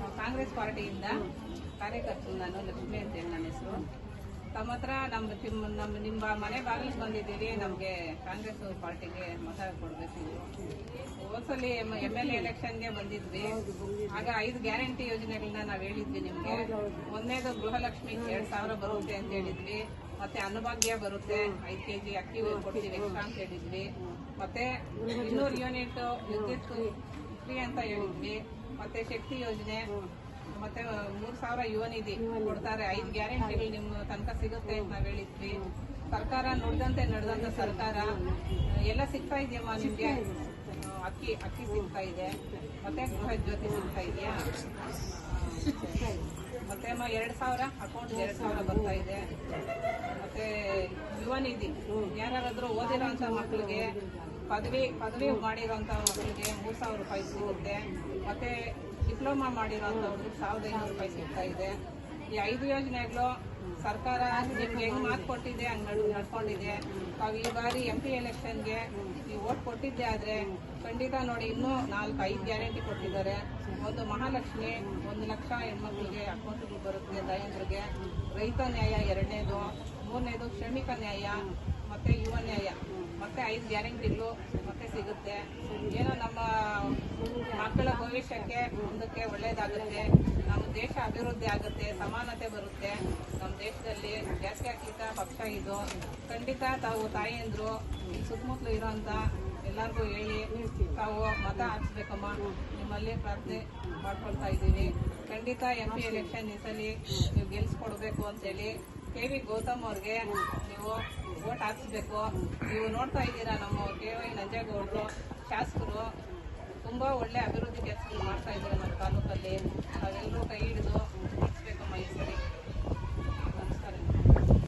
ನಾವು ಕಾಂಗ್ರೆಸ್ ಪಾರ್ಟಿಯಿಂದ ಕಾರ್ಯಕರ್ತರು ನಾನು ಲಕ್ಷ್ಮಿ ಅಂತೇಳಿ ನನ್ನ ಹೆಸರು. ತಮ್ಮ ಹತ್ರ ನಮ್ಮ ನಮ್ಮ ನಿಮ್ಮ ಮನೆ ಬಾಗಿಲಿಗೆ ಬಂದಿದ್ದೀವಿ ನಮಗೆ ಕಾಂಗ್ರೆಸ್ ಪಾರ್ಟಿಗೆ ಮತ ಕೊಡಬೇಕು. ಹೋದ್ಸಲಿ ಎಂ ಎಲ್ ಎ ಎಲೆಕ್ಷನ್ಗೆ ಬಂದಿದ್ವಿ. ಆಗ ಐದು ಗ್ಯಾರಂಟಿ ಯೋಜನೆಗಳನ್ನ ನಾವು ಹೇಳಿದ್ವಿ ನಿಮಗೆ. ಒಂದನೇದು ಗೃಹಲಕ್ಷ್ಮಿ ಎರಡು ಸಾವಿರ ಬರುತ್ತೆ ಅಂತ ಹೇಳಿದ್ವಿ. ಮತ್ತೆ ಅನ್ನಭಾಗ್ಯ ಬರುತ್ತೆ. ಐದು ಕೆ ಜಿ ಅಕ್ಕಿ ಕೊಡ್ತೀವಿ ಅಂತ ಹೇಳಿದ್ವಿ. ಮತ್ತೆ ಇನ್ನೂರು ಯೂನಿಟ್ ವಿದ್ಯುತ್ ಫ್ರೀ ಅಂತ ಹೇಳಿದ್ವಿ. ಮತ್ತೆ ಶಕ್ತಿ ಯೋಜನೆ, ಮತ್ತೆ ಮೂರ್ ಸಾವಿರ ಯುವ ಕೊಡ್ತಾರೆ. ಐದು ಗ್ಯಾರಂಟಿಗಳು ನಿಮ್ಮ ತನಕ ಸಿಗುತ್ತೆ ಅಂತ ನಾವ್ ಹೇಳಿದ್ವಿ. ಸರ್ಕಾರ ನೋಡಿದಂತೆ ನಡೆದಂತ ಸರ್ಕಾರ, ಎಲ್ಲ ಸಿಗ್ತಾ ಇದೆಯಮ್ಮ ನಿಮ್ಗೆ? ಅಕ್ಕಿ ಅಕ್ಕಿ ಸಿಗ್ತಾ ಇದೆ. ಮತ್ತೆ ಗೃಹ ಜ್ಯೋತಿ ಸಿಗ್ತಾ ಇದೆಯಾ? ಮತ್ತೆ ಅಮ್ಮ, ಎರಡ್ ಸಾವಿರ? ಅಕೌಂಟ್ ಎರಡ್ ಸಾವಿರ ಬರ್ತಾ ಇದೆ. ಯುವ ನಿಧಿ ಯಾರಾದ್ರೂ ಓದಿರೋಂಥ ಮಕ್ಕಳಿಗೆ ಪದವಿ ಪದವಿ ಮಾಡಿರೋಂಥ ಮಕ್ಕಳಿಗೆ ಮೂರ್ ಸಾವಿರ ರೂಪಾಯಿ ಸಿಗುತ್ತೆ. ಮತ್ತೆ ಡಿಪ್ಲೊಮಾ ಮಾಡಿರೋಂಥವ್ರಿಗೆ ಸಾವಿರದ ಐನೂರು ರೂಪಾಯಿ ಸಿಗ್ತಾ ಇದೆ. ಈ ಐದು ಯೋಜನೆಗಳು ಸರ್ಕಾರ ನಿಮ್ಗೆ ಹೆಂಗ್ ಮಾತು ಕೊಟ್ಟಿದೆ, ಹಂಗ್ ನಡ್, ನಡ್ಕೊಂಡಿದೆ. ತಾವು ಈ ಬಾರಿ ಎಂ ಪಿ ಎಲೆಕ್ಷನ್ಗೆ ನೀವು ಓಟ್ ಕೊಟ್ಟಿದ್ದೆ ಆದರೆ ಖಂಡಿತ ನೋಡಿ ಇನ್ನೂ ನಾಲ್ಕು, ಐದು ಗ್ಯಾರಂಟಿ ಕೊಟ್ಟಿದ್ದಾರೆ. ಒಂದು ಮಹಾಲಕ್ಷ್ಮಿ, ಒಂದು ಲಕ್ಷ ಹೆಣ್ಮಕ್ಳಿಗೆ ಅಕೌಂಟ್ಗಳು ಬರುತ್ತೆ ದಯಂದ್ರಿಗೆ ರೈತ ನ್ಯಾಯ ಎರಡನೇದು. ಮೂರನೇದು ಶ್ರಮಿಕ ನ್ಯಾಯ, ಮತ್ತೆ ಯುವ ನ್ಯಾಯ, ಮತ್ತೆ ಐದು ಗ್ಯಾರಂಟಿಗಳು, ಮತ್ತೆ ಸಿಗುತ್ತೆ. ಏನೋ ನಮ್ಮ ಮಕ್ಕಳ ಭವಿಷ್ಯಕ್ಕೆ ಮುಂದಕ್ಕೆ ಒಳ್ಳೇದಾಗುತ್ತೆ. ನಮ್ಮ ದೇಶ ಅಭಿವೃದ್ಧಿ ಆಗುತ್ತೆ, ಸಮಾನತೆ ಬರುತ್ತೆ. ನಮ್ಮ ದೇಶದಲ್ಲಿ ಜಾತ್ಯತೀತ ಪಕ್ಷ ಇದು. ಖಂಡಿತ ತಾವು ತಾಯಿಯಂದ್ರು ಸುತ್ತಮುತ್ತಲು ಇರೋಂಥ ಎಲ್ಲರಿಗೂ ಹೇಳಿ, ತಾವು ಮತ ಹಾಕ್ಸ್ಬೇಕಮ್ಮ. ನಿಮ್ಮಲ್ಲಿ ಪ್ರಾರ್ಥನೆ ಮಾಡ್ಕೊಳ್ತಾ ಇದ್ದೀವಿ. ಖಂಡಿತ ಎಂ ಪಿ ಎಲೆಕ್ಷನ್ ಈ ಸಲ ನೀವು ಗೆಲ್ಸ್ಕೊಡ್ಬೇಕು ಅಂತೇಳಿ ಕೆ ವಿ ಗೌತಮ್ ಅವ್ರಿಗೆ ನೀವು ವೋಟ್ ಹಾಕಿಸ್ಬೇಕು. ನೀವು ನೋಡ್ತಾ ಇದ್ದೀರಾ ನಮ್ಮ ಕೆ ವೈ ನಂಜೇಗೌಡರು, ಶಾಸಕರು ತುಂಬಾ ಒಳ್ಳೆ ಅಭಿವೃದ್ಧಿ ಕೆಲಸಗಳು ಮಾಡ್ತಾ ಇದ್ದಾರೆ ನಮ್ಮ ತಾಲೂಕಲ್ಲಿ.